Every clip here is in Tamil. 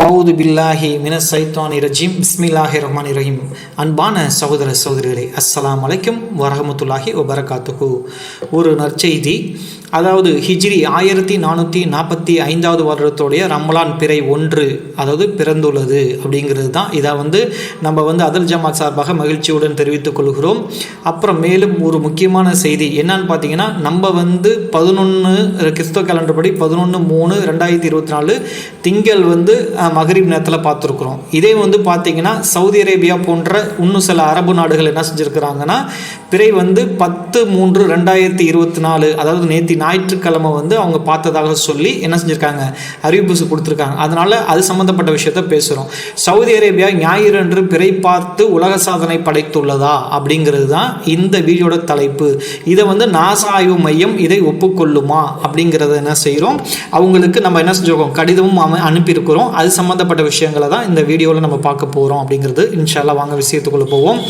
அவுது பில்லாஹி மின சைத்தானி ரஜீம். பிஸ்மில்லாஹி ரஹ்மான் ரஹீம். அன்பான சகோதர சகோதரிகளே அஸ்லாம் அலைக்கும் வரஹமத்துல்லாஹி வபரகாத்துஹு. ஒரு நற்செய்தி அதாவது ஹிஜ்ரி ஆயிரத்தி நானூற்றி நாற்பத்தி ஐந்தாவது வருடத்துடைய ரமலான் பிறை ஒன்று அதாவது பிறந்துள்ளது அப்படிங்கிறது தான். இதை வந்து நம்ம வந்து அதில் ஜமாத் சார்பாக மகிழ்ச்சியுடன் தெரிவித்துக் கொள்கிறோம். அப்புறம் மேலும் ஒரு முக்கியமான செய்தி என்னன்னு பார்த்தீங்கன்னா நம்ம வந்து பதினொன்று கிறிஸ்தவ கேலண்டர் படி பதினொன்று மூணு ரெண்டாயிரத்தி இருபத்தி நாலு திங்கள் வந்து அஹ், மகரிப் நேரத்தில் பார்த்துருக்குறோம். இதே வந்து பார்த்தீங்கன்னா சவுதி அரேபியா போன்ற இன்னும் சில அரபு நாடுகள் என்ன செஞ்சுருக்கிறாங்கன்னா பிறை வந்து பத்து மூன்று ரெண்டாயிரத்தி இருபத்தி நாலு அதாவது நேற்று ஞாயிற்றுக்கிழமை வந்து அவங்க பார்த்ததாக சொல்லி என்ன செஞ்சுருக்காங்க? அறிவிப்பு கொடுத்துருக்காங்க. அதனால் அது சம்மந்தப்பட்ட விஷயத்த பேசுகிறோம் சவுதி அரேபியா ஞாயிறு என்று பிறை பார்த்து உலக சாதனை படைத்துள்ளதா? அப்படிங்கிறது தான் இந்த வீடியோட தலைப்பு. இதை வந்து நாசா ஆய்வு மையம் இதை ஒப்புக்கொள்ளுமா? அப்படிங்கிறத என்ன செய்கிறோம் அவங்களுக்கு நம்ம என்ன செஞ்சுருக்கோம்? கடிதமும் அனுப்பியிருக்கிறோம். அது சம்மந்தப்பட்ட விஷயங்களை தான் இந்த வீடியோவில் நம்ம பார்க்க போகிறோம் அப்படிங்கிறது இன்ஷால்லா வாங்க விஷயத்துக்குள்ளே போவோம்.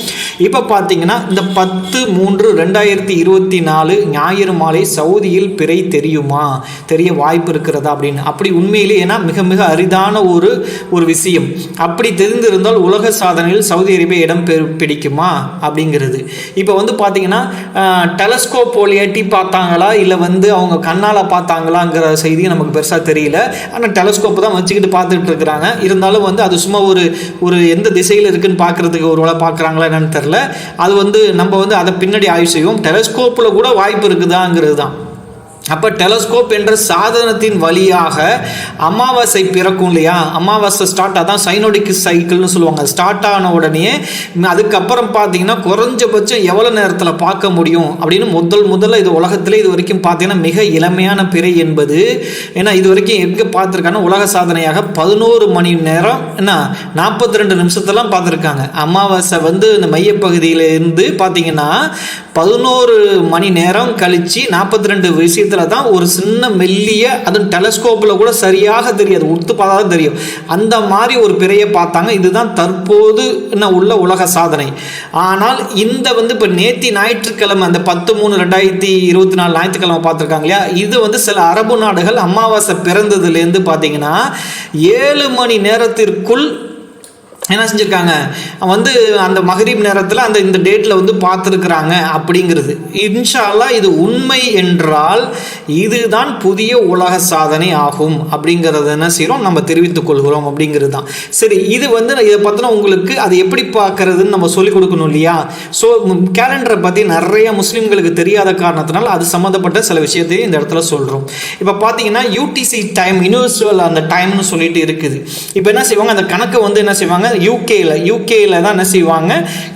இப்போ பார்த்தீங்கன்னா இந்த பத்து மூன்று ரெண்டாயிரத்தி இருபத்தி நாலு ஞாயிறு மாலை சவுதி சவுதியில் பிறை தெரியுமா? தெரிய வாய்ப்பு இருக்கிறதா அப்படின்னு. அப்படி உண்மையிலே ஏன்னா மிக மிக அரிதான ஒரு ஒரு விஷயம். அப்படி தெரிந்திருந்தால் உலக சாதனையில் சவுதி அரேபியா இடம் பிடிக்குமா? அப்படிங்கிறது. இப்போ வந்து பார்த்தீங்கன்னா டெலஸ்கோப் ஒளியாட்டி பார்த்தாங்களா? இல்லை வந்து அவங்க கண்ணால் பார்த்தாங்களாங்கிற செய்தி நமக்கு பெருசாக தெரியல. ஆனால் டெலஸ்கோப் தான் வச்சுக்கிட்டு பார்த்துட்டு இருக்கிறாங்க. இருந்தாலும் வந்து அது சும்மா ஒரு ஒரு எந்த திசையில் இருக்குன்னு பார்க்கறதுக்கு ஒரு வேலை பார்க்குறாங்களா என்னன்னு தெரில அது வந்து நம்ம வந்து அதை பின்னாடி ஆய்வு செய்வோம். டெலஸ்கோப்பில் கூட வாய்ப்பு இருக்குதாங்கிறது தான். அப்போ டெலஸ்கோப் என்ற சாதனத்தின் வழியாக அமாவாசை பிறக்கும் இல்லையா? அமாவாசை ஸ்டார்ட் அதான் சைனோடிக் சைக்கிள்னு சொல்லுவாங்க. ஸ்டார்ட் ஆன உடனே அதுக்கப்புறம் பார்த்தீங்கன்னா குறைஞ்சபட்சம் எவ்வளோ நேரத்தில் பார்க்க முடியும்? அப்படின்னு முதல் முதல்ல இது உலகத்தில் இது வரைக்கும் பார்த்தீங்கன்னா மிக இளமையான பிறை என்பது. ஏன்னா இது வரைக்கும் எங்கே பார்த்துருக்காங்கன்னா உலக சாதனையாக பதினோரு மணி நேரம் என்ன நாற்பத்தி ரெண்டு நிமிஷத்தெல்லாம் பார்த்துருக்காங்க. அமாவாசை வந்து இந்த மையப்பகுதியிலேருந்து பார்த்தீங்கன்னா பதினோரு மணி நேரம் கழித்து நாற்பத்தி ரெண்டு விஷயத்தில் தான் ஒரு சின்ன மெல்லிய அதுவும் டெலஸ்கோப்பில் கூட சரியாக தெரியாது உத்து பார்த்தா தான் தெரியும். அந்த மாதிரி ஒரு பிறையை பார்த்தாங்க. இதுதான் தற்போது என்ன உள்ள உலக சாதனை. ஆனால் இந்த வந்து இப்போ நேத்தி ஞாயிற்றுக்கிழமை அந்த பத்து மூணு ரெண்டாயிரத்தி இருபத்தி நாலு ஞாயிற்றுக்கிழமை பார்த்துருக்காங்க இல்லையா? இது வந்து சில அரபு நாடுகள் அமாவாசை பிறந்ததுலேருந்து பார்த்தீங்கன்னா ஏழு மணி நேரத்திற்குள் என்ன செஞ்சுருக்காங்க? வந்து அந்த மகரீப் நேரத்தில் அந்த இந்த டேட்டில் வந்து பார்த்துருக்குறாங்க அப்படிங்கிறது. இன்ஷால்லா இது உண்மை என்றால் இதுதான் புதிய உலக சாதனை ஆகும் அப்படிங்கிறத என்ன செய்கிறோம் நம்ம தெரிவித்துக் கொள்கிறோம் அப்படிங்கிறது தான். சரி இது வந்து இதை பற்றின உங்களுக்கு அது எப்படி பார்க்கறதுன்னு நம்ம சொல்லிக் கொடுக்கணும் இல்லையா? ஸோ கேலண்டரை பற்றி நிறைய முஸ்லீம்களுக்கு தெரியாத காரணத்தினால் அது சம்மந்தப்பட்ட சில விஷயத்தையும் இந்த இடத்துல சொல்கிறோம் இப்போ பார்த்தீங்கன்னா யூடிசி டைம் யூனிவர்சல் அந்த டைம்னு சொல்லிட்டு இருக்குது. இப்போ என்ன செய்வாங்க? அந்த கணக்கை வந்து என்ன செய்வாங்க? யூகேயில் யூகேயில் தான் என்ன செய்வாங்க?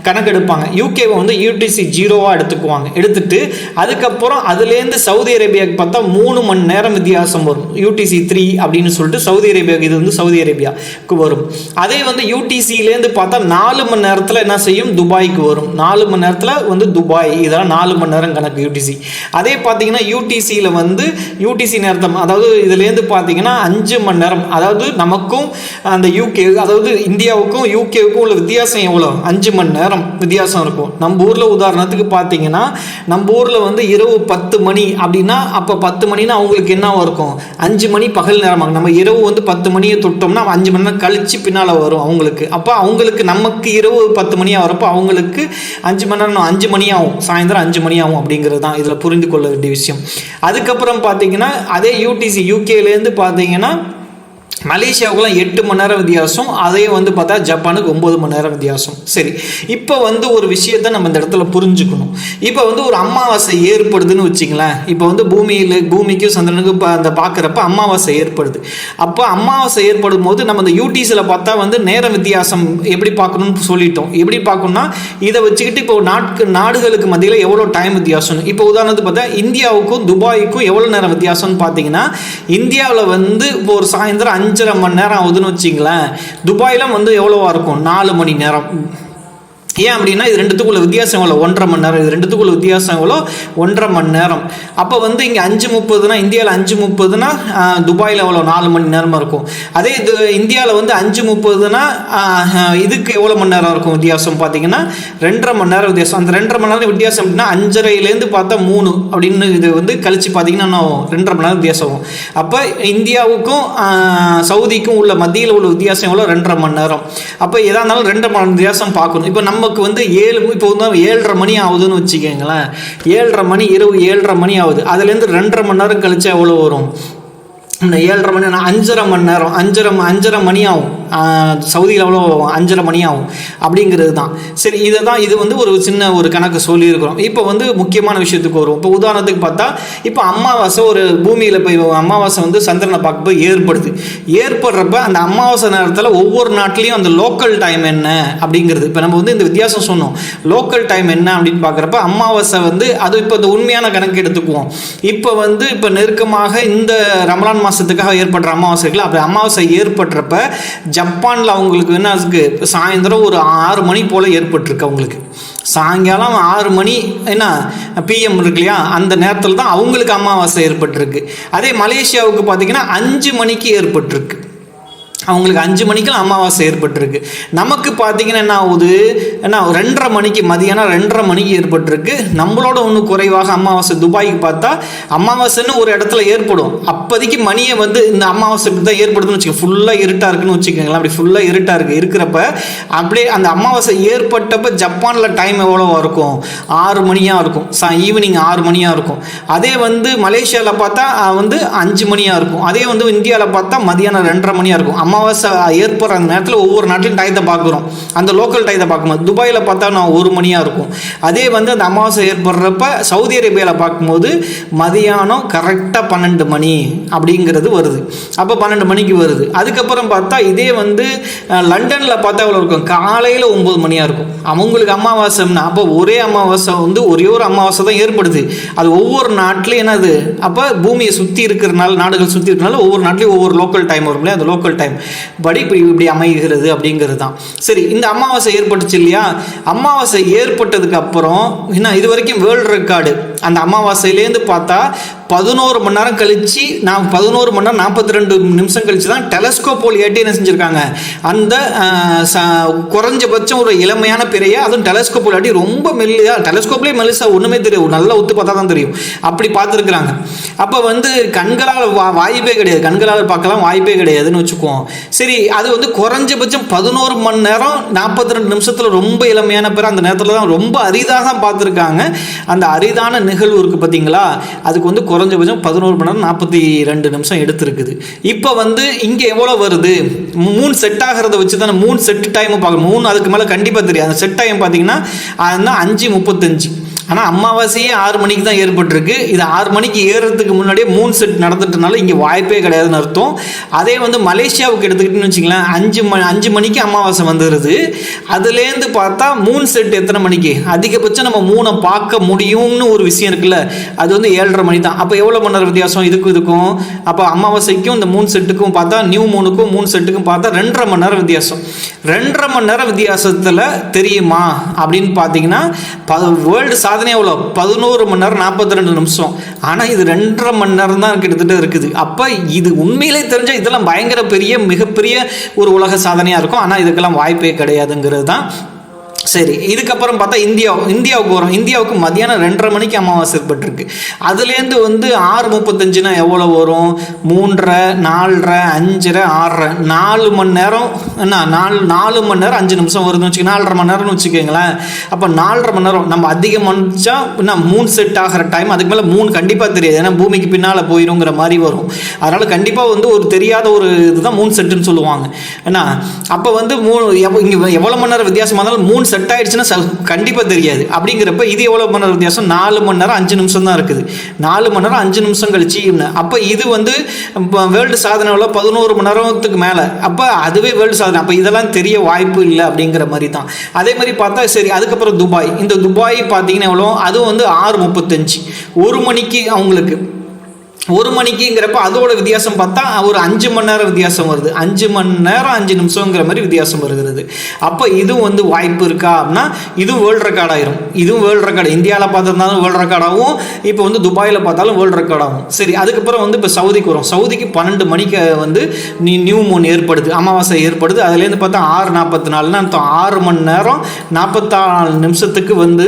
கணக்கெடுப்பாங்க. யூகேவை வந்து யூடிசி ஜீரோவாக எடுத்துக்குவாங்க. எடுத்துட்டு அதுக்கப்புறம் அதுலேருந்து சவுதி அரேபியாவுக்கு பார்த்தா மூணு மணி நேரம் வித்தியாசம் வரும். யூடிசி த்ரீ அப்படின்னு சொல்லிட்டு சவுதி அரேபியாவுக்கு இது வந்து சவுதி அரேபியாவுக்கு வரும். அதே வந்து யூடிசியிலேருந்து பார்த்தா நாலு மணி நேரத்தில் என்ன செய்யும்? துபாய்க்கு வரும். நாலு மணி நேரத்தில் வந்து துபாய். இதெல்லாம் நாலு மணி நேரம் கணக்கு யூடிசி அதே பார்த்தீங்கன்னா யூடிசியில் வந்து யூடிசி நேரத்தம் அதாவது இதுலேருந்து பார்த்தீங்கன்னா அஞ்சு மணி நேரம். அதாவது நமக்கும் அந்த யூகே அதாவது இந்தியாவுக்கும் யூகேவுக்கும் உள்ள வித்தியாசம் எவ்வளோ அஞ்சு மணி நேரம் வித்தியாசம் இருக்கும். நம்ம ஊரில் உதாரணத்துக்கு பார்த்தீங்கன்னா நம்ம ஊரில் வந்து இரவு பத்து மணி அப்படின்னா அப்போ பத்து மணினா அவங்களுக்கு என்னவாக இருக்கும்? அஞ்சு மணி பகல் நேரமாகும். நம்ம இரவு வந்து பத்து மணியை தொட்டோம்னா அஞ்சு மணி நேரம் கழிச்சு பின்னால் வரும் அவங்களுக்கு. அப்போ அவங்களுக்கு நமக்கு இரவு பத்து மணியாக வரப்போ அவங்களுக்கு அஞ்சு மணி நேரம் அஞ்சு மணி ஆகும். சாயந்தரம் அஞ்சு மணி ஆகும் அப்படிங்கிறது தான் இதில் புரிந்து கொள்ள வேண்டிய விஷயம். அதுக்கப்புறம் பார்த்தீங்கன்னா அதே யூடிசி யூகேலேருந்து பார்த்தீங்கன்னா மலேசியாவுக்குலாம் எட்டு மணி நேரம் வித்தியாசம் அதே வந்து பார்த்தா ஜப்பானுக்கு ஒம்பது மணி நேரம் வித்தியாசம். சரி இப்போ வந்து ஒரு விஷயத்தை நம்ம இந்த இடத்துல புரிஞ்சுக்கணும். இப்போ வந்து ஒரு அமாவாசை ஏற்படுதுன்னு வச்சிங்களேன் இப்போ வந்து பூமியில் பூமிக்கும் சந்திரனுக்கும் இப்போ அந்த பார்க்குறப்ப அமாவாசை ஏற்படுது. அப்போ அமாவாசை ஏற்படும் போது நம்ம இந்த யூடிஸில் பார்த்தா வந்து நேர வித்தியாசம் எப்படி பார்க்கணும்னு சொல்லிட்டோம். எப்படி பார்க்கணும்னா இதை வச்சுக்கிட்டு இப்போ நாட்கு நாடுகளுக்கு மத்தியில் எவ்வளோ டைம் வித்தியாசம் இப்போ உதாரணத்துக்கு பார்த்தா இந்தியாவுக்கும் துபாய்க்கும் எவ்வளோ நேரம் வித்தியாசம்னு பார்த்தீங்கன்னா இந்தியாவில் வந்து இப்போ ஒரு சாயந்தரம் அஞ்சரை மணி நேரம் ஆகுதுன்னு வச்சிங்களேன் துபாயில் வந்து எவ்வளோவா இருக்கும்? நாலு மணி நேரம். ஏன் அப்படின்னா இது ரெண்டுத்துக்குள்ள வித்தியாசம் எவ்வளோ ஒன்றரை மணி நேரம். இது ரெண்டுத்துக்குள்ள வித்தியாசம் எவ்வளோ? ஒன்றரை மணி நேரம். அப்போ வந்து இங்கே அஞ்சு முப்பதுனா இந்தியாவில் அஞ்சு முப்பதுனா துபாயில் எவ்வளோ நாலு மணி நேரமாக இருக்கும். அதே இது இந்தியாவில் வந்து அஞ்சு முப்பதுனா இதுக்கு எவ்வளோ மணி நேரம் இருக்கும் வித்தியாசம் பார்த்தீங்கன்னா ரெண்டரை மணி நேரம் வித்தியாசம். அந்த ரெண்டரை மணி நேரம் வித்தியாசம் அப்படின்னா அஞ்சரைலேருந்து பார்த்தா மூணு அப்படின்னு இது வந்து கழிச்சு பார்த்தீங்கன்னா ரெண்டரை மணி நேரம் வித்தியாசம் ஆகும். அப்போ இந்தியாவுக்கும் சவுதிக்கும் உள்ள மத்தியில் உள்ள வித்தியாசம் எவ்வளோ ரெண்டரை மணி நேரம். அப்போ எதாக இருந்தாலும் ரெண்டரை மணி நேரம் வித்தியாசம் பார்க்கணும். இப்போ நம்ம நமக்கு வந்து ஏழு இப்போ வந்து ஏழரை மணி ஆகுதுன்னு வச்சுக்கோங்களேன். ஏழரை மணி இரவு ஏழரை மணி ஆகுது. அதுலேருந்து ரெண்டரை மணி நேரம் கழிச்சு எவ்வளோ வரும்? இந்த ஏழரை மணி அஞ்சரை மணி நேரம் அஞ்சரை அஞ்சரை மணி ஆகும். சவுதியில் எவ்வளோ அஞ்சரை மணி ஆகும். அப்படிங்கிறது தான். சரி இதை தான் இது வந்து ஒரு சின்ன ஒரு கணக்கு சொல்லியிருக்கிறோம். இப்போ வந்து முக்கியமான விஷயத்துக்கு வரும் இப்போ உதாரணத்துக்கு பார்த்தா இப்போ அமாவாசை ஒரு பூமியில் போய் அமாவாசை வந்து சந்திரனை பார்க்கும்போது ஏற்படுது. ஏற்படுறப்ப அந்த அமாவாசை நேரத்தில் ஒவ்வொரு நாட்டிலையும் அந்த லோக்கல் டைம் என்ன அப்படிங்கிறது. இப்போ நம்ம வந்து இந்த வித்தியாசம் சொன்னோம். லோக்கல் டைம் என்ன அப்படின்னு பார்க்குறப்ப அமாவாசை வந்து அது இப்போ இந்த உண்மையான கணக்கு எடுத்துக்குவோம். இப்போ வந்து இப்போ நெருக்கமாக இந்த ரமலான் மாதத்துக்காக ஏற்படுற அமாவாசை இருக்குல்ல அப்படி அமாவாசை ஏற்படுறப்ப ஜப்பானில் அவங்களுக்கு என்ன இருக்குது சாயந்தரம் ஒரு ஆறு மணி போல் ஏற்பட்டிருக்கு அவங்களுக்கு. சாயங்காலம் ஆறு மணி என்ன பிஎம் இருக்கு இல்லையா அந்த நேரத்தில் தான் அவங்களுக்கு அமாவாசை ஏற்பட்டிருக்கு. அதே மலேசியாவுக்கு பார்த்தீங்கன்னா அஞ்சு மணிக்கு ஏற்பட்டிருக்கு. அவங்களுக்கு அஞ்சு மணிக்கெல்லாம் அமாவாசை ஏற்பட்டிருக்கு. நமக்கு பார்த்தீங்கன்னா என்ன ஆகுது? என்ன ரெண்டரை மணிக்கு மதியானம் ரெண்டரை மணிக்கு ஏற்பட்டிருக்கு. நம்மளோட ஒன்று குறைவாக அமாவாசை துபாய்க்கு பார்த்தா அமாவாசைன்னு ஒரு இடத்துல ஏற்படும். அப்போதைக்கு மணியை வந்து இந்த அமாவாசை இப்படி தான் ஏற்படுதுன்னு வச்சுக்கோங்க ஃபுல்லாக இருட்டாக இருக்குன்னு வச்சுக்கோங்களேன். அப்படி ஃபுல்லாக இருட்டாக இருக்குது இருக்கிறப்ப அப்படியே அந்த அமாவாசை ஏற்பட்டப்ப ஜப்பானில் டைம் எவ்வளோவா இருக்கும்? ஆறு மணியாக இருக்கும். சா ஈவினிங் ஆறு மணியாக இருக்கும். அதே வந்து மலேசியாவில் பார்த்தா வந்து அஞ்சு மணியாக இருக்கும். அதே வந்து இந்தியாவில் பார்த்தா மதியானம் ரெண்டரை மணியாக இருக்கும். அம்மா அமாவாசை ஏற்படுற அந்த நேரத்தில் ஒவ்வொரு நாட்டிலும் டயத்தை பார்க்குறோம் அந்த லோக்கல் டயத்தை பார்க்கும்போது துபாயில் பார்த்தா நான் ஒரு மணியாக இருக்கும். அதே வந்து அந்த அமாவாசை ஏற்படுறப்ப சவுதி அரேபியாவில் பார்க்கும்போது மதியானம் கரெக்டாக பன்னெண்டு மணி அப்படிங்கிறது வருது. அப்போ பன்னெண்டு மணிக்கு வருது. அதுக்கப்புறம் பார்த்தா இதே வந்து லண்டனில் பார்த்தா எவ்வளோ இருக்கும்? காலையில் ஒம்பது மணியாக இருக்கும். அவங்களுக்கு அமாவாசைன்னா அப்போ ஒரே அமாவாசை வந்து ஒரே ஒரு அமாவாசை தான் ஏற்படுது. அது ஒவ்வொரு நாட்டிலையும் என்னது? அப்போ பூமியை சுற்றி இருக்கிறனால நாடுகள் சுற்றி இருக்கிறனால ஒவ்வொரு நாட்டிலையும் ஒவ்வொரு லோக்கல் டைம் வரும் இல்லையா? அந்த லோக்கல் டைம் படி இப்படி இப்படி அமைகிறது அப்படிங்கிறது தான் சரி இந்த அமாவாசை ஏற்பட்டுச்சு இல்லையா? அமாவாசை ஏற்பட்டதுக்கு அப்புறம் என்ன இது வரைக்கும் வேர்ல்டு ரெக்கார்டு. அந்த அமாவாசையிலேருந்து பார்த்தா பதினோரு மணி நேரம் கழித்து நான் பதினோரு மணி நேரம் நாற்பத்தி ரெண்டு நிமிஷம் கழித்து தான் டெலஸ்கோப் போல் ஏட்டி என்ன செஞ்சுருக்காங்க? அந்த குறைஞ்சபட்சம் ஒரு இளமையான பிறையை அதுவும் டெலஸ்கோப் போல் ஏட்டி ரொம்ப மெல்லியா டெலஸ்கோப்லேயே மெல்லிசா ஒன்றுமே தெரியும் நல்லா ஒத்து பார்த்தா தான் தெரியும். அப்படி பார்த்துருக்குறாங்க. அப்போ வந்து கண்களால் வா வாய்ப்பே கிடையாது. கண்களால் பார்க்கலாம் வாய்ப்பே கிடையாதுன்னு வச்சுக்குவோம். சரி அது வந்து குறைஞ்சபட்சம் பதினோரு மணி நேரம் நாற்பத்தி ரெண்டு நிமிஷத்தில் ரொம்ப இளமையான பிற அந்த நேரத்தில் தான் ரொம்ப அரிதாக தான் பார்த்துருக்காங்க. அந்த அரிதான நிகழ்வு இருக்குது பார்த்தீங்களா? அதுக்கு வந்து குறைஞ்சபட்சம் பதினோரு மணி நேரம் நாற்பத்தி ரெண்டு நிமிஷம் எடுத்திருக்குது. இப்போ வந்து இங்கே எவ்வளோ வருது? மூணு செட் ஆகிறத வச்சு தானே மூணு செட் டைமும் பார்க்கணும். மூணு அதுக்கு மேலே கண்டிப்பாக தெரியாது. அந்த செட் டைம் பார்த்தீங்கன்னா அதுதான் அஞ்சு முப்பத்தஞ்சு. ஆனால் அமாவாசையே ஆறு மணிக்கு தான் ஏற்பட்டிருக்கு. இது ஆறு மணிக்கு ஏறுறதுக்கு முன்னாடியே மூணு செட் நடந்துட்டனால இங்கே வாய்ப்பே கிடையாதுன்னு அர்த்தம். அதே வந்து மலேசியாவுக்கு எடுத்துக்கிட்டுன்னு வச்சுங்களேன் அஞ்சு மணி அஞ்சு மணிக்கு அமாவாசை வந்துடுது அதுலேருந்து பார்த்தா மூணு செட் எத்தனை மணிக்கு? அதிகபட்சம் நம்ம மூணை பார்க்க முடியும்னு ஒரு விஷயம் இருக்குல்ல. அது வந்து ஏழரை மணி தான். அப்போ எவ்வளோ மணி நேரம் வித்தியாசம்? இதுக்கும் இதுக்கும். அப்போ அமாவாசைக்கும் இந்த மூணு செட்டுக்கும் பார்த்தா நியூ மூணுக்கும் மூணு செட்டுக்கும் பார்த்தா ரெண்டரை மணி நேரம் வித்தியாசம். ரெண்டரை மணி நேரம் வித்தியாசத்தில் தெரியுமா? அப்படின்னு பார்த்தீங்கன்னா வேர்ல்டு சாதனை எவ்வளோ பதினோரு மணி நேரம் நாற்பத்தி ரெண்டு நிமிஷம். ஆனால் இது ரெண்டரை மணி நேரம் தான் கிட்டத்தட்ட இருக்குது. அப்போ இது உண்மையிலே தெரிஞ்சால் இதெல்லாம் பயங்கர பெரிய மிகப்பெரிய ஒரு உலக சாதனையாக இருக்கும். ஆனால் இதுக்கெல்லாம் வாய்ப்பே கிடையாதுங்கிறது தான் சரி இதுக்கப்புறம் பார்த்தா இந்தியா இந்தியாவுக்கு வரும். இந்தியாவுக்கு மதியானம் ரெண்டரை மணிக்கு அமாவாசை ஏற்பட்டிருக்கு. அதுலேருந்து வந்து ஆறு முப்பத்தஞ்சுனா எவ்வளோ வரும்? மூன்றரை நாலரை அஞ்சரை ஆறரை. நாலு மணி நேரம் என்ன நாலு நாலு மணி நேரம் அஞ்சு நிமிஷம் வருதுன்னு வச்சுக்க நாலரை மணி நேரம்னு வச்சுக்கோங்களேன். அப்போ நாலரை மணி நேரம் நம்ம அதிகமாச்சா என்ன மூணு செட் ஆகிற டைம் அதுக்கு மேலே மூணு கண்டிப்பாக தெரியாது. ஏன்னா பூமிக்கு பின்னால் போயிருங்கிற மாதிரி வரும். அதனால் கண்டிப்பாக வந்து ஒரு தெரியாத ஒரு இதுதான் மூணு செட்டுன்னு சொல்லுவாங்க. ஏன்னா அப்போ வந்து மூணு இங்கே எவ்வளோ மணி நேரம் வித்தியாசமாக இருந்தாலும் மூணு செட் ஆயிடுச்சுன்னா கண்டிப்பாக தெரியாது. அப்படிங்கிறப்ப இது எவ்வளோ மணி நேரம் வித்தியாசம்? நாலு மணி நேரம் அஞ்சு நிமிஷம் தான் இருக்குது. நாலு மணி நேரம் அஞ்சு நிமிஷம் கழிச்சு அப்போ இது வந்து வேர்ல்டு சாதனையில் பதினோரு மணி நேரத்துக்கு மேலே. அப்போ அதுவே வேர்ல்டு சாதனை. அப்போ இதெல்லாம் தெரிய வாய்ப்பு இல்லை அப்படிங்கிற மாதிரி தான். அதே மாதிரி பார்த்தா சரி அதுக்கப்புறம் துபாய். இந்த துபாய் பார்த்தீங்கன்னா எவ்வளோ அதுவும் வந்து ஆறு முப்பத்தஞ்சு. ஒரு மணிக்கு அவங்களுக்கு. ஒரு மணிக்குங்கிறப்ப அதோட வித்தியாசம் பார்த்தா ஒரு அஞ்சு மணி நேரம் வித்தியாசம் வருது. அஞ்சு மணி நேரம் அஞ்சு நிமிஷங்கிற மாதிரி வித்தியாசம் வருகிறது. அப்போ இதுவும் வந்து வாய்ப்பு இருக்கா அப்படின்னா இதுவும் வேர்ல்டு ரெக்கார்ட் ஆயிரும். இதுவும் வேர்ல்டு ரெக்கார்டு இந்தியாவில் பார்த்துருந்தாலும் வேர்ல்டு ரெக்கார்டாகவும் இப்போ வந்து துபாயில் பார்த்தாலும் வேர்ல்டு ரெக்கார்ட் ஆகும். சரி அதுக்கப்புறம் வந்து இப்போ சவுதிக்கு வரும். சவுதிக்கு பன்னெண்டு மணிக்கு வந்து நீ நியூ மூன் ஏற்படுது. அமாவாசை ஏற்படுது. அதுலேருந்து பார்த்தா ஆறு நாற்பத்தி நாலுன்னு அர்த்தம் ஆறு மணி நேரம் நாற்பத்தாறு நிமிஷத்துக்கு வந்து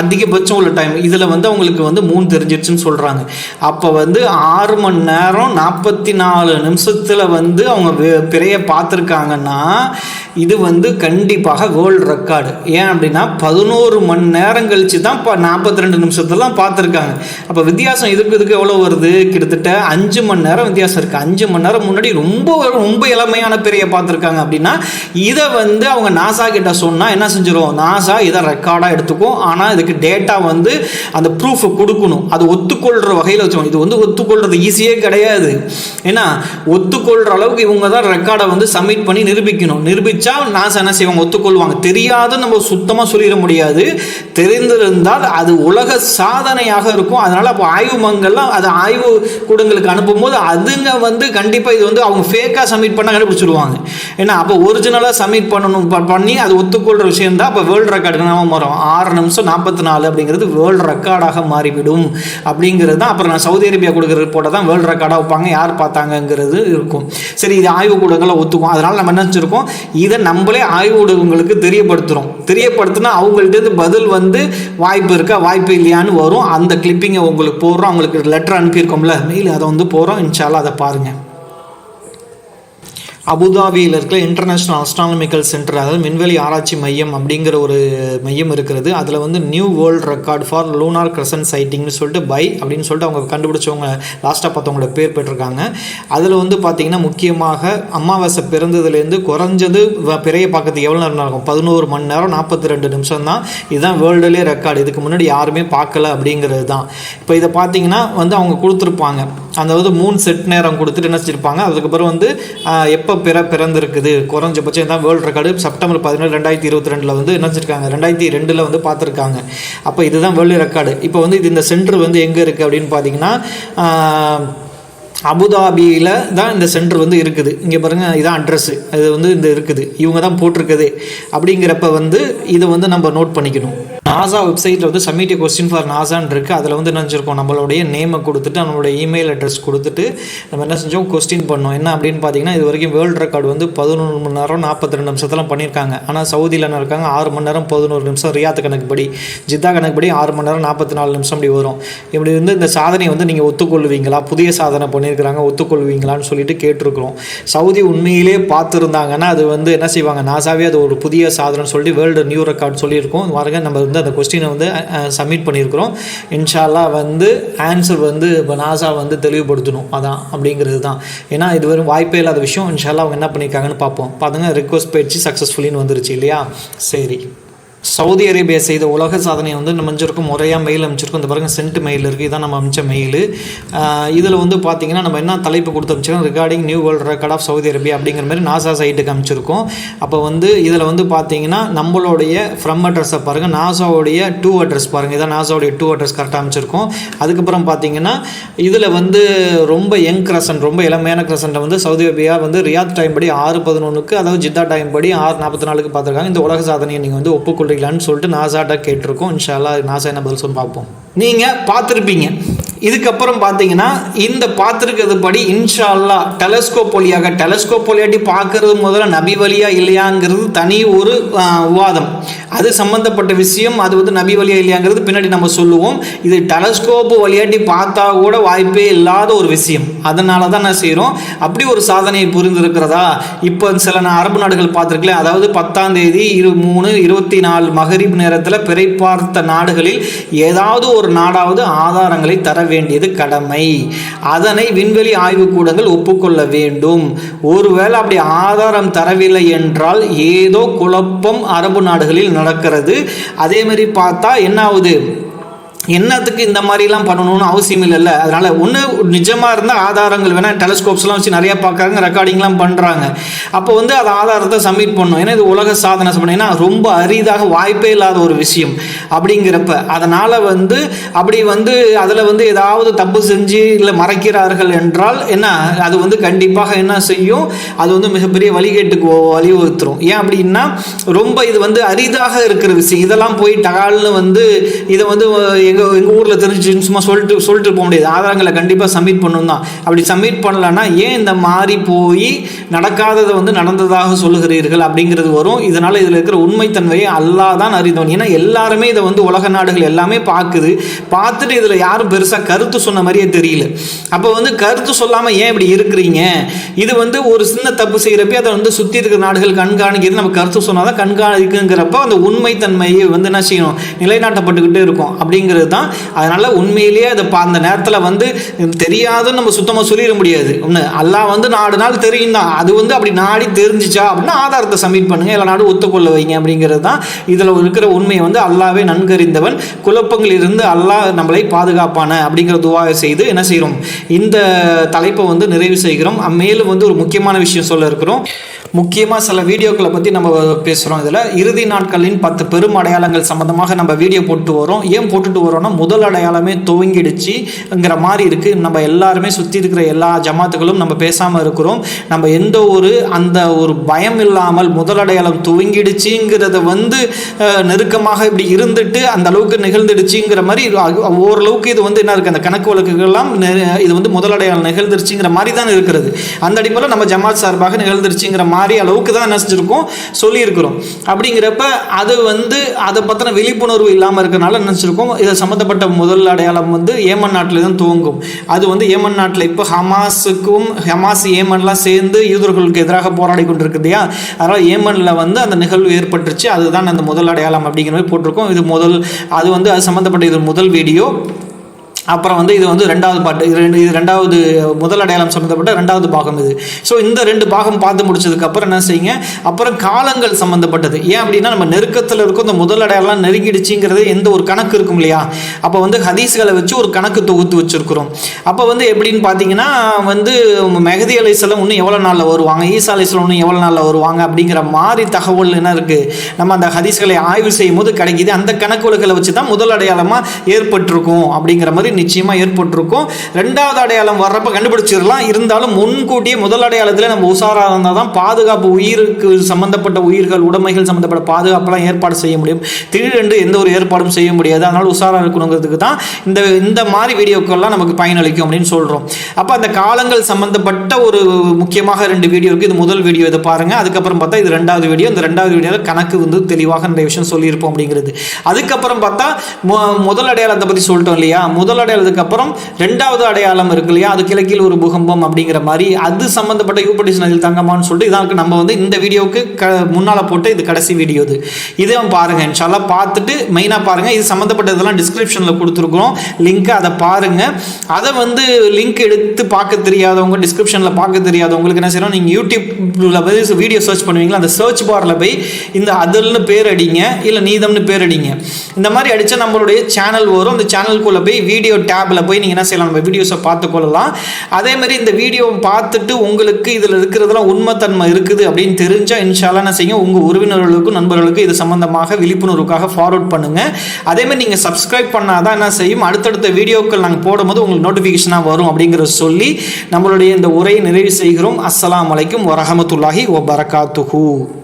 அதிகபட்சம் உள்ள டைம் இதில் வந்து அவங்களுக்கு வந்து மூணு தெரிஞ்சிருச்சுன்னு சொல்கிறாங்க அப்போ வந்து ஆறு மணி நேரம் நாற்பத்தி நாலு நிமிஷத்தில் வந்து அவங்க பிறையை பிறைய பார்த்துருக்காங்கன்னா இது வந்து கண்டிப்பாக வேர்ல்டு ரெக்கார்டு ஏன் அப்படின்னா பதினோரு மணி நேரம் கழிச்சு தான் இப்போ நாற்பத்தி ரெண்டு நிமிஷத்துலாம் பார்த்துருக்காங்க. அப்போ வித்தியாசம் இதுக்கு இதுக்கு எவ்வளோ வருது? கிட்டத்தட்ட அஞ்சு மணி நேரம் வித்தியாசம் இருக்குது அஞ்சு மணி நேரம் முன்னாடி ரொம்ப ரொம்ப இளமையான பிறையை பார்த்துருக்காங்க அப்படின்னா இதை வந்து அவங்க நாசா கிட்ட சொன்னால் என்ன செஞ்சிடும் நாசா இதை ரெக்கார்டாக எடுத்துக்கும். ஆனால் இதுக்கு டேட்டா வந்து அந்த ப்ரூஃப் கொடுக்கணும். அது ஒத்துக்கொள்கிற வகையில் வச்சுக்கணும் இது வந்து ஒத்து ஒத்துக்கொள்கிறது ஈஸியே கிடையாது. ஏன்னா ஒத்துக்கொள்கிற அளவுக்கு இவங்க தான் ரெக்கார்டை வந்து சப்மிட் பண்ணி நிரூபிக்கணும். நிரூபிச்சா நாசா என்ன செய்வாங்க? ஒத்துக்கொள்வாங்க. தெரியாத நம்ம சுத்தமாக சொல்லிட முடியாது. தெரிந்திருந்தால் அது உலக சாதனையாக இருக்கும். அதனால் அப்போ ஆய்வு மங்கள்லாம் அது ஆய்வு கூடங்களுக்கு அனுப்பும்போது அதுங்க வந்து கண்டிப்பாக இது வந்து அவங்க ஃபேக்காக சப்மிட் பண்ண கண்டுபிடிச்சிடுவாங்க. ஏன்னா அப்போ ஒரிஜினலாக சப்மிட் பண்ணணும் பண்ணி அது ஒத்துக்கொள்கிற விஷயம் தான். அப்போ வேர்ல்டு ரெக்கார்டு நாம வரும்? ஆறு நிமிஷம் நாற்பத்தி நாலு அப்படிங்கிறது வேர்ல்டு ரெக்கார்டாக மாறிவிடும். அப்படிங்கிறது தான். அப்புறம் நான் சவுதி அரேபியா கொடுக்குற ரிப்போர்ட்டை தான் வேர்ல்டு ரெக்கார்டாக வைப்பாங்க யார் பார்த்தாங்கங்கிறது இருக்கும். சரி இது ஆய்வு கூடங்களை ஒத்துக்கும். அதனால் நம்ம என்ன இதை நம்மளே ஆய்வு ஊடகங்களுக்கு தெரியப்படுத்துகிறோம் தெரியப்படுத்தினா அவங்கள்ட்ட பதில் வந்து வாய்ப்பு இருக்கா வாய்ப்பு இல்லையான்னு வரும். அந்த கிளிப்பிங்கை உங்களுக்கு போடுறோம். அவங்களுக்கு லெட்டர் அனுப்பியிருக்கோம்ல மெயில் அதை வந்து போகிறோம் இன்ஷால்லாம் அதை பாருங்கள் அபுதாபியில் இருக்கிற இன்டர்நேஷ்னல் அஸ்ட்ரானமிக்கல் சென்டர் அதாவது விண்வெளி ஆராய்ச்சி மையம் அப்படிங்கிற ஒரு மையம் இருக்கிறது. அதில் வந்து new world record for lunar crescent சைட்டிங்னு சொல்லிட்டு பை அப்படின்னு சொல்லிட்டு அவங்க கண்டுபிடிச்சவங்க லாஸ்ட்டாக பார்த்தவங்களோட பேர் பெற்றிருக்காங்க. அதில் வந்து பார்த்தீங்கன்னா முக்கியமாக அமாவாசை பிறந்ததுலேருந்து குறைஞ்சது பிறைய பார்க்கறதுக்கு எவ்வளோ நேரம் ஆகும் பதினோரு மணி நேரம் நாற்பத்தி ரெண்டு நிமிஷம் தான். இதுதான் வேர்ல்டுலேயே ரெக்கார்டு இதுக்கு முன்னாடி யாருமே பார்க்கல அப்படிங்கிறது தான். இப்போ இதை பார்த்தீங்கன்னா வந்து அவங்க கொடுத்துருப்பாங்க. அதாவது மூணு செட் நேரம் கொடுத்துட்டு என்ன செஞ்சிருப்பாங்க? அதுக்கப்புறம் வந்து எப்போ பிற பிறந்திருக்குது? குறைஞ்சபட்சம் தான் வேர்ல்டு ரெக்கார்டு செப்டம்பர் பதினேழு ரெண்டாயிரத்தி இருபத்தி ரெண்டில் வந்து என்ன செஞ்சிருக்காங்க? ரெண்டாயிரத்தி ரெண்டில் வந்து பார்த்துருக்காங்க. அப்போ இதுதான் வேர்ல்டு ரெக்கார்டு இப்போ வந்து இது இந்த சென்டர் வந்து எங்கே இருக்குது அப்படின்னு பார்த்தீங்கன்னா அபுதாபியில் தான் இந்த சென்டர் வந்து இருக்குது. இங்கே பாருங்கள் இதான் அட்ரஸ்ஸு அது வந்து இந்த இருக்குது. இவங்க தான் போட்டிருக்குது. அப்படிங்கிறப்ப வந்து இதை வந்து நம்ம நோட் பண்ணிக்கணும். நாசா வெப்சைட்டில் வந்து சப்மிட் கொஸ்டின் ஃபார் நாசான்னு இருக்குது அதில் வந்து நினச்சிருக்கோம் நம்மளுடைய நேமை கொடுத்துட்டு நம்மளுடைய இமெயில் அட்ரஸ் கொடுத்துட்டு நம்ம என்ன செஞ்சோம்? கொஸ்டின் பண்ணோம். என்ன அப்படின்னு பார்த்தீங்கன்னா இது வரைக்கும் வேர்ல்டு ரெக்கார்டு வந்து பதினொன்று மணி நேரம் நாற்பத்தி ரெண்டு நிமிஷத்தெல்லாம் பண்ணியிருக்காங்க. ஆனால் சவுதியில் என்ன இருக்காங்க? ஆறு மணி நேரம் பதினோரு நிமிஷம் ரியாத்து கணக்குப்படி ஜித்தா கணக்குப்படி ஆறு மணி நேரம் நாற்பத்தி நாலு நிமிஷம் அப்படி வரும். இப்படி வந்து இந்த சாதனையை வந்து நீங்கள் ஒத்துக்கொள்வீங்களா? புதிய சாதனை பண்ணியிருக்கிறாங்க ஒத்துக்கொள்வீங்களான்னு சொல்லிட்டு கேட்டிருக்கிறோம். சவுதி உண்மையிலே பார்த்துருந்தாங்கன்னா அது வந்து என்ன செய்வாங்க? நாசாவே அது ஒரு புதிய சாதனை சொல்லி வேர்ல்டு நியூ ரெக்கார்ட் சொல்லியிருக்கோம். பாருங்க நம்ம வந்து அந்த கொஸ்டினை வந்து சப்மிட் பண்ணியிருக்கிறோம். இன்ஷால்லா வந்து ஆன்சர் வந்து இப்போ நாசா வந்து தெளிவுபடுத்தணும். அதான் அப்படிங்கிறது தான் ஏன்னா இது வரும் வாய்ப்பே இல்லாத விஷயம். இன்ஷால்லா அவங்க என்ன பண்ணியிருக்காங்கன்னு பார்ப்போம். பார்த்துங்க ரிக்வஸ்ட் போயிடுச்சு சக்ஸஸ்ஃபுல்லின்னு வந்துருச்சு இல்லையா? சரி. சவுதி அரேபியா செய்த உலக சாதனையை வந்து நம்ம அமைச்சிருக்கோம் முறையாக மெயில் அமைச்சிருக்கோம். இந்த பாருங்கள் சென்ட் மெயில் இருக்குது இதான் நம்ம அமைச்ச மெயில் இதில் வந்து பார்த்தீங்கன்னா நம்ம என்ன தலைப்பு கொடுத்து அமைச்சிருக்கோம்? Recording new world record of Saudi Arabia அப்படிங்கிற மாதிரி நாசா சைட்டுக்கு அமைச்சிருக்கோம். அப்போ வந்து இதில் வந்து பார்த்தீங்கன்னா நம்மளுடைய ஃப்ரம் அட்ரஸை பாருங்கள் நாசாவுடைய டூ அட்ரஸ் பாருங்கள் இதான் நாசாவுடைய டூ அட்ரஸ் கரெக்டாக அமைச்சிருக்கோம். அதுக்கப்புறம் பார்த்தீங்கன்னா இதில் வந்து ரொம்ப யங் கிரசன்ட் ரொம்ப இளமையான கிரசன்ட்டை வந்து சவுதி அரேபியா வந்து ரியாத் டைம் படி ஆறு பதினொன்றுக்கு அதாவது ஜித்தா டைம் படி ஆறு நாற்பத்தி நாலுக்கு பார்த்துருக்காங்க இந்த உலக சாதனையை நீங்கள் வந்து பண்ணுறீங்களான்னு சொல்லிட்டு நாசாட்ட கேட்டிருக்கோம். இன்ஷால்லா நாசா என்ன பதில் சொல்லி பார்ப்போம். நீங்கள் பார்த்துருப்பீங்க. இதுக்கப்புறம் பார்த்தீங்கன்னா இந்த பார்த்துருக்கிறது படி இன்ஷா அல்லா டெலஸ்கோப் வழியாக டெலஸ்கோப் வழியாட்டி பார்க்கறது முதல்ல நபி வழியா இல்லையாங்கிறது தனி ஒரு விவாதம். அது சம்மந்தப்பட்ட விஷயம் அது வந்து நபி வழியா இல்லையாங்கிறது பின்னாடி நம்ம சொல்லுவோம். இது டெலஸ்கோப் வழியாட்டி பார்த்தா கூட வாய்ப்பே இல்லாத ஒரு விஷயம். அதனால தான் நான் செய்கிறோம் அப்படி ஒரு சாதனையை புரிந்திருக்கிறதா? இப்போ சில நான் அரபு நாடுகள் பார்த்துருக்கல அதாவது பத்தாம் தேதி இரு மூணு இருபத்தி நாலு மகரிப் நேரத்தில் பிறை பார்த்த நாடுகளில் ஏதாவது ஒரு நாடாவது ஆதாரங்களை தர வேண்டியது கடமை. அதனை விண்வெளி ஆய்வுக்கூடங்கள் ஒப்புக்கொள்ள வேண்டும். ஒருவேளை அப்படி ஆதாரம் தரவில்லை என்றால் ஏதோ குழப்பம் அரபு நாடுகளில் நடக்கிறது. அதே மாதிரி பார்த்தா என்ன ஆகுது என்னத்துக்கு இந்த மாதிரிலாம் பண்ணணும்னு அவசியம் இல்லைல்ல. அதனால் ஒன்று நிஜமாக இருந்தால் ஆதாரங்கள் வேணால் டெலஸ்கோப்ஸ்லாம் வச்சு நிறையா பார்க்குறாங்க ரெக்கார்டிங்லாம் பண்ணுறாங்க அப்போ வந்து அது ஆதாரத்தை சப்மிட் பண்ணணும். ஏன்னா இது உலக சாதனை பண்ணீங்கன்னா ரொம்ப அரிதாக வாய்ப்பே இல்லாத ஒரு விஷயம் அப்படிங்கிறப்ப. அதனால் வந்து அப்படி வந்து அதில் வந்து ஏதாவது தப்பு செஞ்சு இல்லை மறைக்கிறார்கள் என்றால் என்ன அது வந்து கண்டிப்பாக என்ன செய்யும்? அது வந்து மிகப்பெரிய வழிகேட்டுக்கு வழிவகுத்துரும் ஏன் அப்படின்னா ரொம்ப இது வந்து அரிதாக இருக்கிற விஷயம். இதெல்லாம் போய் டகால்னு வந்து இதை வந்து எங்கள் எங்கள் ஊரில் தெரிஞ்சுன்னு சும்மா சொல்லிட்டு சொல்லிட்டு போக முடியாது. ஆதாரங்களை கண்டிப்பாக சப்மிட் பண்ணணும் தான் அப்படி சப்மிட் பண்ணலன்னா ஏன் இந்த மாதிரி போய் நடக்காததை வந்து நடந்ததாக சொல்லுகிறீர்கள் அப்படிங்கிறது வரும். இதனால் இதில் இருக்கிற உண்மைத்தன்மையை அல்லா தான் அறிந்தவன் ஏன்னா எல்லாருமே இதை வந்து உலக நாடுகள் எல்லாமே பார்க்குது. பார்த்துட்டு இதில் யாரும் பெருசாக கருத்து சொன்ன மாதிரியே தெரியல. அப்போ வந்து கருத்து சொல்லாமல் ஏன் இப்படி இருக்கிறீங்க? இது வந்து ஒரு சின்ன தப்பு செய்கிறப்ப அதை வந்து சுற்றி இருக்கிற நாடுகள் கண்காணிக்கிறது. நம்ம கருத்து சொன்னால் தான் கண்காணிக்குங்கிறப்ப அந்த உண்மைத்தன்மையை வந்து என்ன செய்யணும்? நிலைநாட்டப்பட்டுக்கிட்டே இருக்கும் அப்படிங்கிறது அப்படிங்கிறது தான். அதனால் உண்மையிலேயே அதை அந்த நேரத்தில் வந்து தெரியாதுன்னு நம்ம சுத்தமாக சொல்லிட முடியாது. ஒன்று எல்லாம் வந்து நாடு நாள் தெரியும் தான். அது வந்து அப்படி நாடி தெரிஞ்சிச்சா அப்படின்னா ஆதாரத்தை சப்மிட் பண்ணுங்கள் எல்லா நாடும் ஒத்துக்கொள்ள வைங்க அப்படிங்கிறது தான் இதில் இருக்கிற உண்மையை வந்து அல்லாவே நன்கறிந்தவன். குழப்பங்கள் இருந்து அல்லாஹ் நம்மளை பாதுகாப்பான அப்படிங்கிற துவாவை செய்து என்ன செய்கிறோம்? இந்த தலைப்பை வந்து நிறைவு செய்கிறோம். மேலும் வந்து ஒரு முக்கியமான விஷயம் சொல்ல இருக்கிறோம். முக்கியமாக சில வீடியோக்களை பற்றி நம்ம பேசுகிறோம் இதில். இறுதி நாட்களின் பத்து பெரும் அடையாளங்கள் சம்மந்தமாக நம்ம வீடியோ போட்டு வரோம். ஏன் போட்டுட்டு வரோம்னா முதல் அடையாளமே துவங்கிடுச்சுங்கிற மாதிரி இருக்குது நம்ம எல்லாருமே சுற்றி இருக்கிற எல்லா ஜமாத்துகளும் நம்ம பேசாமல் இருக்கிறோம். நம்ம எந்த ஒரு அந்த ஒரு பயம் இல்லாமல் முதல் அடையாளம் துவங்கிடுச்சுங்கிறத வந்து நெருக்கமாக இப்படி இருந்துட்டு அந்த அளவுக்கு நிகழ்ந்துடுச்சுங்கிற மாதிரி ஓரளவுக்கு இது வந்து என்ன இருக்குது அந்த கணக்கு வழக்குகள்லாம் இது வந்து முதல் அடையாளம் நிகழ்ந்துருச்சுங்கிற மாதிரி தான் இருக்கிறது. அந்த அடிப்படையில் நம்ம ஜமாத் சார்பாக நிகழ்ந்துருச்சுங்கிற மாதிரி மாதிரி அளவுக்கு தான் நினச்சிருக்கோம் சொல்லியிருக்கிறோம். அப்படிங்கிறப்ப அது வந்து அதை பற்றின விழிப்புணர்வு இல்லாமல் இருக்கிறனால நினச்சிருக்கோம் இதை சம்மந்தப்பட்ட முதல் அடையாளம் வந்து ஏமன் நாட்டில் தான் துவங்கும். அது வந்து ஏமன் நாட்டில் இப்போ ஹமாஸுக்கும் ஹமாஸ் ஏமன்லாம் சேர்ந்து யூதர்களுக்கு எதிராக போராடி கொண்டிருக்கு இல்லையா அதனால் ஏமனில் வந்து அந்த நிகழ்வு ஏற்பட்டுருச்சு. அதுதான் அந்த முதல் அடையாளம் அப்படிங்கிற மாதிரி போட்டிருக்கோம். இது முதல் அது வந்து அது சம்மந்தப்பட்ட இது முதல் வீடியோ அப்புறம் வந்து இது வந்து ரெண்டாவது பாட்டு இது ரெண்டு இது ரெண்டாவது முதல் அடையாளம் சம்மந்தப்பட்ட ரெண்டாவது பாகம் இது. ஸோ இந்த ரெண்டு பாகம் பார்த்து முடிச்சதுக்கப்புறம் என்ன செய்யுங்க? அப்புறம் காலங்கள் சம்மந்தப்பட்டது ஏன் அப்படின்னா நம்ம நெருக்கத்தில் இருக்கும் இந்த முதல் அடையாளம் நெருங்கிடுச்சுங்கிறது எந்த ஒரு கணக்கு இருக்கும் இல்லையா? அப்போ வந்து ஹதீஸ்களை வச்சு ஒரு கணக்கு தொகுத்து வச்சுருக்குறோம். அப்போ வந்து எப்படின்னு பார்த்தீங்கன்னா வந்து மெகதி அலைசலம் இன்னும் எவ்வளோ நாளில் வருவாங்க? ஈசா அலைசலம் இன்னும் எவ்வளோ நாளில் வருவாங்க? அப்படிங்கிற மாதிரி தகவல் என்ன இருக்குது நம்ம அந்த ஹதீஸ்களை ஆய்வு செய்யும் போது கிடைக்கிது. அந்த கணக்கு வச்சு தான் முதல் அடையாளமாக ஏற்பட்டிருக்கும் அப்படிங்கிற மாதிரி நிச்சயமாக ஏற்பட்டிருக்கும். ரெண்டாவது அடையாளம் வர்றப்ப கண்டுபிடிச்சிடலாம். இருந்தாலும் முன்கூட்டியே முதல் அடையாளத்தில் நம்ம உஷாராக இருந்தால் தான் பாதுகாப்பு உயிருக்கு சம்மந்தப்பட்ட உயிர்கள் உடைமைகள் சம்மந்தப்பட்ட பாதுகாப்பெல்லாம் ஏற்பாடு செய்ய முடியும். திடீரென்று எந்த ஒரு ஏற்பாடும் செய்ய முடியாது. அதனால் உஷாராக இருக்கணுங்கிறதுக்கு தான் இந்த இந்த மாதிரி வீடியோக்கள்லாம் நமக்கு பயனளிக்கும் அப்படின்னு சொல்கிறோம் அப்போ அந்த காலங்கள் சம்மந்தப்பட்ட ஒரு முக்கியமாக ரெண்டு வீடியோ இருக்குது இது முதல் வீடியோ. இதை பாருங்கள் அதுக்கப்புறம் பார்த்தா இது ரெண்டாவது வீடியோ. இந்த ரெண்டாவது வீடியோவில் கணக்கு வந்து தெளிவாக நிறைய விஷயம் சொல்லியிருப்போம் அப்படிங்கிறது. அதுக்கப்புறம் பார்த்தா முதல் அடையாளத்தை பற்றி சொல்லிட்டோம் இல்லையா? முதல் அடையாளத்துக்கு அப்புறம் ரெண்டாவது அடையாளம் இருக்கு இல்லையா? அது கிழக்கில் ஒரு பூகம்பம் அப்படிங்கிற மாதிரி. அது சம்மந்தப்பட்ட யூபடிஸ் அதில் தங்கமான்னு சொல்லிட்டு இதான் நம்ம வந்து இந்த வீடியோவுக்கு க முன்னால் போட்டு இது கடைசி வீடியோ இது. இதே பாருங்கள் இன்ஷால்லாம் பார்த்துட்டு மெயினாக பாருங்கள் இது சம்மந்தப்பட்டதெல்லாம் டிஸ்கிரிப்ஷனில் கொடுத்துருக்குறோம். லிங்க்கு அதை பாருங்கள் அதை வந்து லிங்க் எடுத்து பார்க்க தெரியாதவங்க டிஸ்கிரிப்ஷனில் பார்க்க தெரியாதவங்களுக்கு என்ன செய்யணும்? நீங்கள் யூடியூப்பில் போய் வீடியோ சர்ச் பண்ணுவீங்களா? அந்த சர்ச் பாரில் போய் இந்த அதல்னு பேர் அடிங்க இல்லை நீதம்னு பேர் அடிங்க இந்த மாதிரி அடித்தா நம்மளுடைய சேனல் வரும். அந்த சேனலுக்குள்ளே போய் வீடியோ டேப்பில் போய் நீங்கள் என்ன செய்யலாம்? நம்ம வீடியோஸை பார்த்துக்கொள்ளலாம். அதேமாதிரி இந்த வீடியோவை பார்த்துட்டு உங்களுக்கு இதில் இருக்கிறதெல்லாம் உண்மைத்தன்மை இருக்குது அப்படின்னு தெரிஞ்சால் இன்ஷாலாம் என்ன செய்யும் உங்கள் உறவினர்களுக்கும் நண்பர்களுக்கும் இது சம்மந்தமாக விழிப்புணர்வுக்காக ஃபார்வர்ட் பண்ணுங்கள் அதேமாதிரி நீங்கள் சப்ஸ்கிரைப் பண்ணால் தான் என்ன செய்யும்? அடுத்தடுத்த வீடியோக்கள் நாங்கள் போடும்போது உங்களுக்கு நோட்டிஃபிகேஷனாக வரும் அப்படிங்கிறத சொல்லி நம்மளுடைய இந்த உரையை நிறைவு செய்கிறோம். அஸ்லாம் வலைக்கும் வரமத்துல்லாஹி ஒ பரகாத்துஹூ